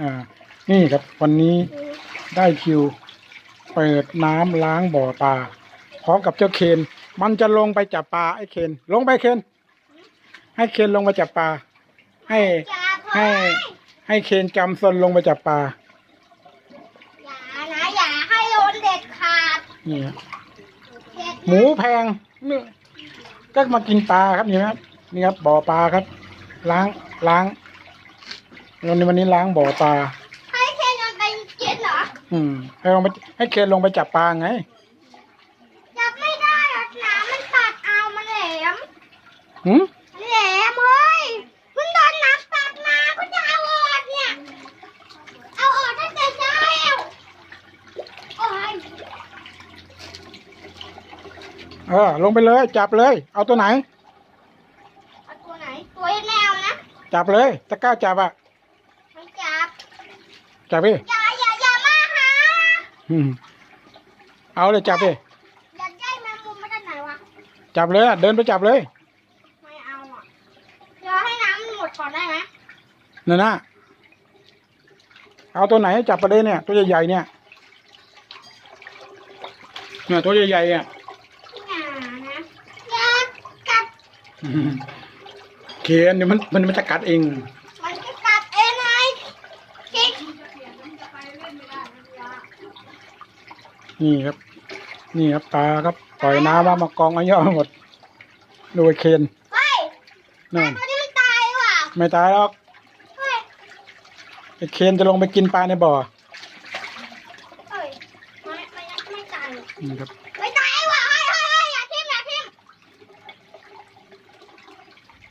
อ่า นี่ครับวันนี้ได้คิว เปิดน้ำล้างบ่อปลาพร้อมกับเจ้าเคน มันจะลงไปจับปลาไอ้เคน ลงไปเคน ให้เคนลงไปจับปลาให้อย่าเพิ่ให้งให้เคนจำซนลงไปจับปลาอย่านะอย่าให้โดนเด็ดขาดนี่ครับเด็ดหมูแพงนี่ก็มากินปลาครับนี่ครับนี่ครับบ่อปลาครับ ล้างล้าง วันนี้วันนี้ล้างบ่อปลาให้แค่โดนไปกินเหรอ อืม ให้ลงไปให้เคนลงไปจับปลาไง จับไม่ได้หรอกน้ำมันตัดเอามันแหลมหืมแหลมเฮ้ยคุณโดนน้ำตัดมาคุณจะเอาออกเนี่ย เอาออกตั้งแต่เช้าแล้วโอ้ยเออ ลงไปเลย จับเลย เอาตัวไหน เอาตัวไหน ตัวแนวนะ จับเลยจะกล้าจับอะไม่จับ จับดิอย่าอย่าอย่ามาหาอืมเอาเลยจับดิอยากได้แมงมุมมาจากไหนวะจับเลยอะเดินไปจับเลยไม่เอาอะเดี๋ยวให้น้ำมันหมดก่อนได้ไหมนั่นนะเอาตัวไหนจับไปเลยเนี่ย ตัวใหญ่ๆเนี่ยเนี่ยตัวใหญ่ๆอะอย่านะอย่ากัดอืมเคนเดี๋ยวมันมันมันจะกัดเอง มันจะกัดเองไงกิ๊ก นี่ครับ นี่ครับปลาครับ ปล่อยน้ำมามากองอาเยอหมดดูเคนเฮ้ยนั่นตัวนี้มันตายว่ะไม่ตายหรอกเฮ้ยไอเคนจะลงไปกินปลาในบ่อเฮ้ยไม่ไม่ไม่ตายนี่ครับไม่ตายว่ะเฮ้ยเฮ้ยเฮ้ยอย่าทิ่มอย่าทิ่ม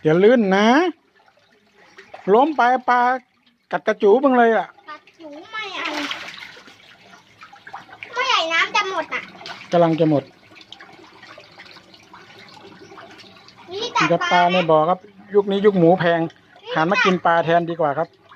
อย่าลื่นนะ ล้มไปปลากัดกระจูมึงเลยอะ กัดหูไม่เอาเมื่อไหร่น้ำจะ หมดอะกำลังจะหมดนี่แต่นี่ครับปปลาลาในบ่อครับ ยุคนี้ยุคหมูแพงหันมากินปลาแทนดีกว่าครับน